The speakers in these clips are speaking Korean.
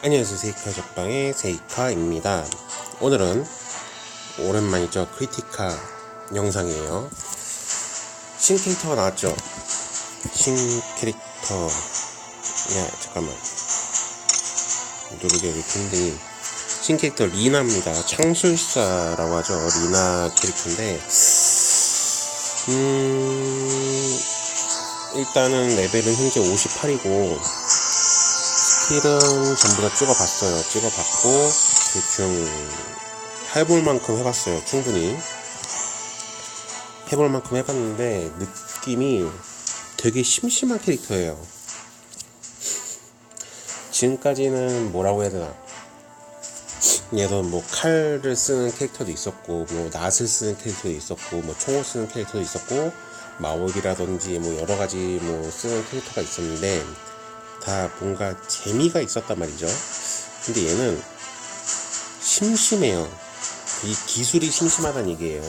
안녕하세요. 세이카 적방의 세이카입니다. 오늘은 오랜만이죠. 크리티카 영상이에요. 신 캐릭터가 나왔죠? 신 캐릭터. 야 잠깐만. 누르기 여기 빈등이 신 캐릭터 리나입니다. 창술사라고 하죠. 리나 캐릭터인데 음 일단은 레벨은 현재 58이고 스킬은 전부 다 찍어봤어요. 찍어봤고 대충 해볼 만큼 해봤어요. 충분히 해볼 만큼 해봤는데 느낌이 되게 심심한 캐릭터예요. 지금까지는 뭐라고 해야 되나? 얘도 뭐 칼을 쓰는 캐릭터도 있었고 뭐 낫을 쓰는 캐릭터도 있었고 뭐 총을 쓰는 캐릭터도 있었고 마법이라든지 뭐 여러 가지 뭐 쓰는 캐릭터가 있었는데 다 뭔가 재미가 있었단 말이죠. 근데 얘는 심심해요. 이 기술이 심심하다는 얘기예요.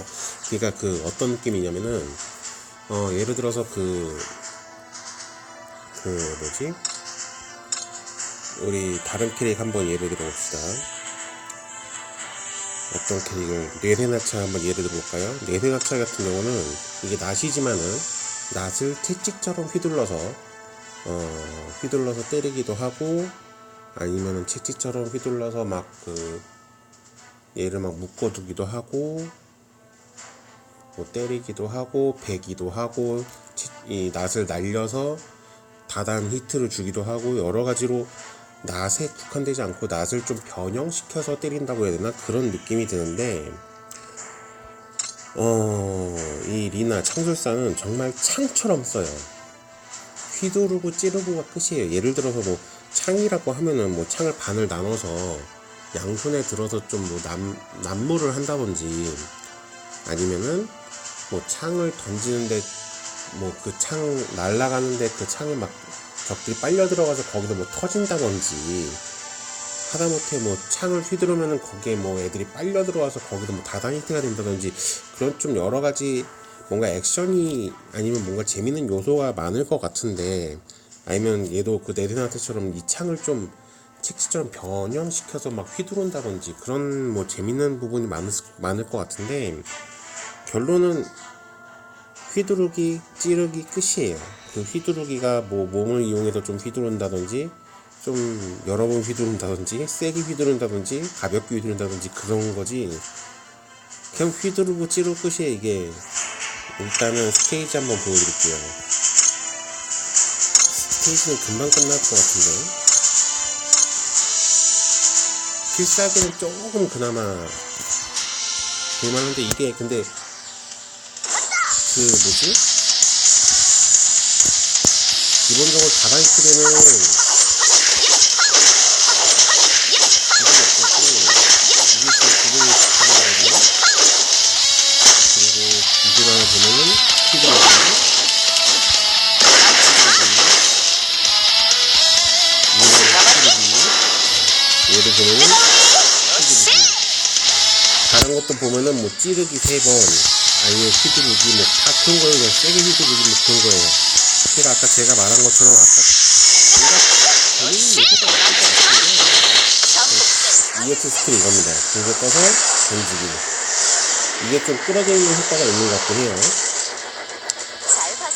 그러니까 그 어떤 느낌이냐면은 어 예를 들어서 그그 뭐지 우리 다른 캐릭 한번 예를 들어 봅시다. 어떤 캐릭을 뇌세나차 한번 예를 들어 볼까요? 뇌세나차 같은 경우는 이게 낫이지만은 낫을 채찍처럼 휘둘러서 어, 휘둘러서 때리기도 하고 아니면은 채찍처럼 휘둘러서 막 그 얘를 막 묶어두기도 하고 뭐 때리기도 하고 베기도 하고 치- 이 낫을 날려서 다단 히트를 주기도 하고 여러 가지로 낫에 국한되지 않고 낫을 좀 변형시켜서 때린다고 해야 되나 그런 느낌이 드는데 어, 이 리나 창술사는 정말 창처럼 써요. 휘두르고 찌르고가 끝이에요. 예를 들어서 뭐 창이라고 하면은 뭐 창을 반을 나눠서 양손에 들어서 좀뭐 난무를 한다든지 아니면은 뭐 창을 던지는데 뭐 그 창 날아가는데 그 창에 막 적들이 빨려 들어가서 거기서 뭐 터진다든지 하다못해 뭐 창을 휘두르면은 거기에 뭐 애들이 빨려 들어와서 거기서 뭐 다단 히트가 된다든지 그런 좀 여러 가지 뭔가 액션이 아니면 뭔가 재밌는 요소가 많을 것 같은데 아니면 얘도 그 네드나트처럼 이 창을 좀 책치처럼 변형시켜서 막 휘두른다든지 그런 뭐 재밌는 부분이 많을, 많을 것 같은데 결론은 휘두르기 찌르기 끝이에요. 그 휘두르기가 뭐 몸을 이용해서 좀 휘두른다든지 좀 여러 번 휘두른다든지 세게 휘두른다든지 가볍게 휘두른다든지 그런 거지. 그냥 휘두르고 찌르고 끝이에요 이게 일단은 스테이지 한번 보여드릴게요. 스테이지는 금방 끝날 것 같은데. 필살기는 조금 그나마 볼만한데 이게 근데 그 뭐지? 기본적으로 다다이 크게는 것도 보면은 뭐 찌르기 세 번, 아니면 휘두르기 뭐 다 그런 거예요. 그냥 세게 휘두르기 뭐 그런 거예요. 그러니까 아까 제가 말한 것처럼 아까 뭔가 재밌는 요소가 있을 것 같은데 EX 스킬 이겁니다. 불을 떠서 던지기. 이게 좀 끌어들이는 효과가 있는 것 같긴 해요.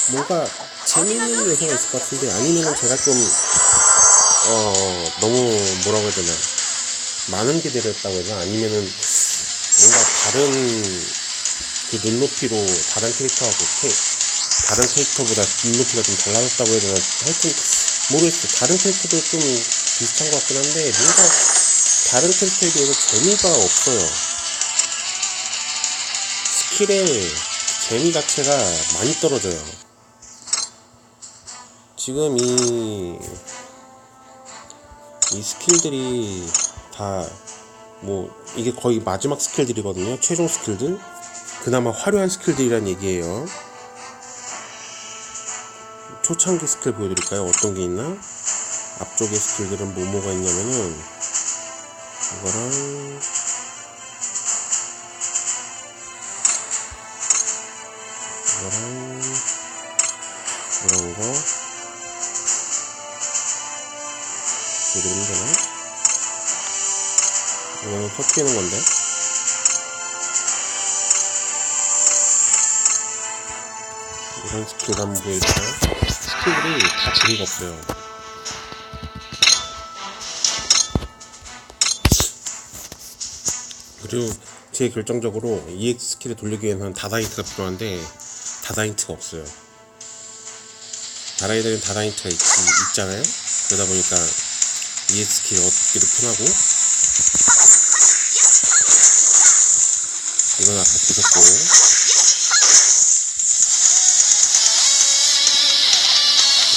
뭔가 재밌는 요소가 있을 것 같은데 아니면 제가 좀 어, 너무 뭐라고 해야 되나 많은 기대를 했다고 되나 아니면은 다른 그 눈높이로 다른 캐릭터하고 캐, 다른 캐릭터보다 눈높이가 좀 달라졌다고 해야 되나 하여튼 모르겠어 다른 캐릭터도 좀 비슷한 것 같긴 한데 뭔가 다른 캐릭터에 비해서 재미가 없어요. 스킬의 재미 자체가 많이 떨어져요. 지금 이, 이 스킬들이 다, 뭐, 이게 거의 마지막 스킬들이거든요. 최종 스킬들. 그나마 화려한 스킬들이란 얘기예요. 초창기 스킬 보여드릴까요? 어떤 게 있나? 앞쪽에 스킬들은 뭐뭐가 있냐면은, 이거랑, 이거랑, 이런 거 보여드리면 되나? 이거는 터트리는 건데. 이런 스킬 한번 보여줄까요? 스킬들이 다 재미가 없어요. 그리고 제 결정적으로 EX 스킬을 돌리기 위해서는 다다인트가 필요한데 다다인트가 없어요. 다라이들은 다다인트가 있, 있잖아요. 그러다 보니까 EX 스킬 얻기도 편하고 아까 보셨고.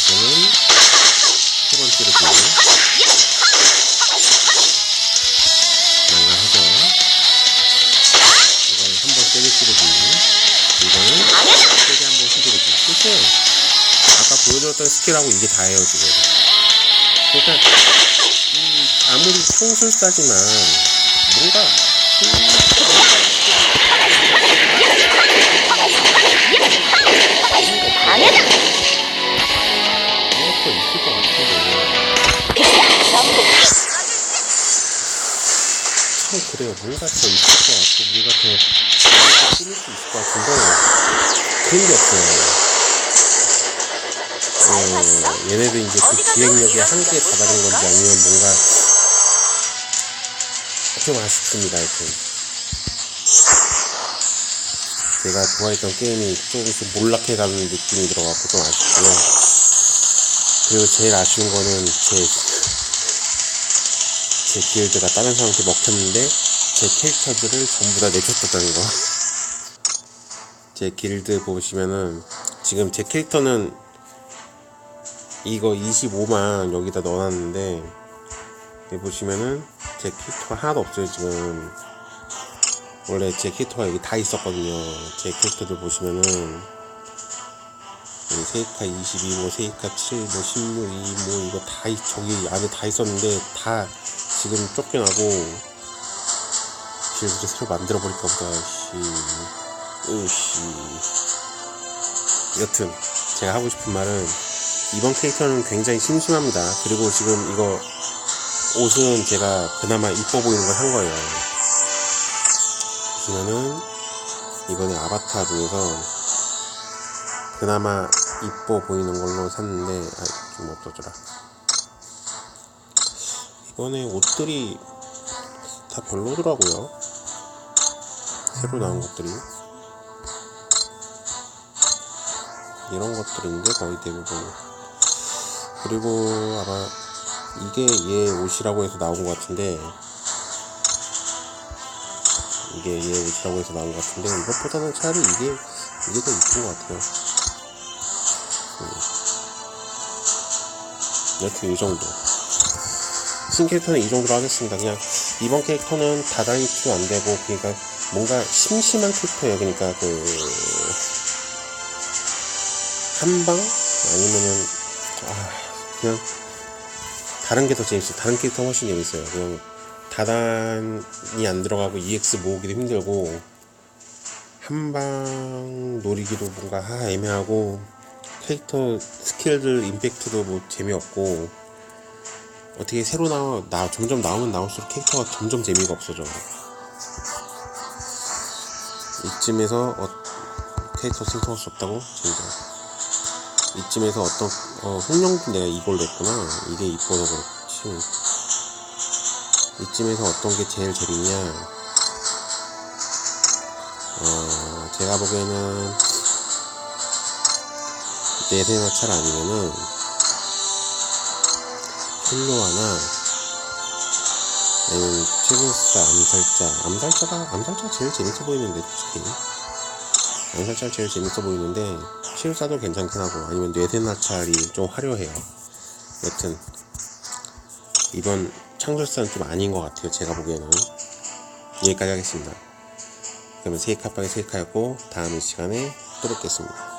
이거는 세 번째로 보는. 아까 보여드렸던 스킬하고 이게 다예요, 지금. 그러니까, 이, 아무리 총술사지만, 뭔가, 그래요. 뭔가 더 있을 것 같고, 뭔가 더, 꾸밀 수 있을 것 같은데, 그런 게 없어요. 어, 얘네들 이제 그 기획력의 한계에 다다른 건지 아니면 뭔가 좀 아쉽습니다, 하여튼. 제가 좋아했던 게임이 조금씩 몰락해가는 느낌이 들어갖고 좀 아쉽고요. 그리고 제일 아쉬운 거는 제, 제 길드가 다른 사람한테 먹혔는데 제 캐릭터들을 전부 다 내쫓았다는 거. 제 길드 보시면은 지금 제 캐릭터는 이거 25만 여기다 넣어놨는데 여기 보시면은 제 캐릭터가 하나도 없어요 지금. 원래 제 캐릭터가 여기 다 있었거든요. 제 캐릭터들 보시면은 세이카 22, 뭐 세이카 7, 뭐 16, 2, 뭐 이거 다 있- 저기 안에 다 있었는데 다 지금 쫓겨나고 길드를 새로 만들어 버릴까 보다 씨 으씨 여튼 제가 하고 싶은 말은 이번 캐릭터는 굉장히 심심합니다. 그리고 지금 이거 옷은 제가 그나마 이뻐 보이는 걸 한 거예요. 보시면은 이번에 아바타 중에서 그나마 이뻐 보이는 걸로 샀는데 아, 좀 없어져라. 이번에 옷들이 다 별로더라고요. 새로 나온 것들이. 이런 것들인데 거의 대부분 그리고 아마 이게 얘 옷이라고 해서 나온 것 같은데 이게 얘 옷이라고 해서 나온 것 같은데 이것보다는 차라리 이게 이게 더 이쁜 것 같아요 여튼 이 정도. 신캐릭터는 이 정도로 하겠습니다. 그냥 이번 캐릭터는 다다이트도 안 되고 그러니까 뭔가 심심한 캐릭터예요. 그러니까 그 한방? 아니면은 아 그냥 다른 게 더 재밌어 요. 다른 캐릭터 훨씬 재밌어요. 그냥 다단이 안 들어가고 EX 모으기도 힘들고 한방 노리기도 뭔가 아, 애매하고 캐릭터 스킬들 임팩트도 뭐 재미없고 어떻게 새로 나와 나 점점 나오면 나올수록 캐릭터가 점점 재미가 없어져. 이쯤에서 어, 캐릭터 생성할 수 없다고? 진짜. 이쯤에서 어떤 어 홍룡도 내가 이걸로 했구나. 이게 이뻐서 그렇지. 이쯤에서 어떤 게 제일 재밌냐. 어 제가 보기에는 내세나 찰 아니면은 헬로아나 아니면 최근사 암살자 암살자가 암살자 제일 재밌어 보이는데 솔직히. 암살자 제일 재밌어 보이는데 실사도 괜찮긴 하고 아니면 뇌세나 찰이 좀 화려해요. 여튼 이번 창술사는 좀 아닌 것 같아요 제가 보기에는. 여기까지 하겠습니다. 그러면 세이카빵의 세이카였고 다음 시간에 또 뵙겠습니다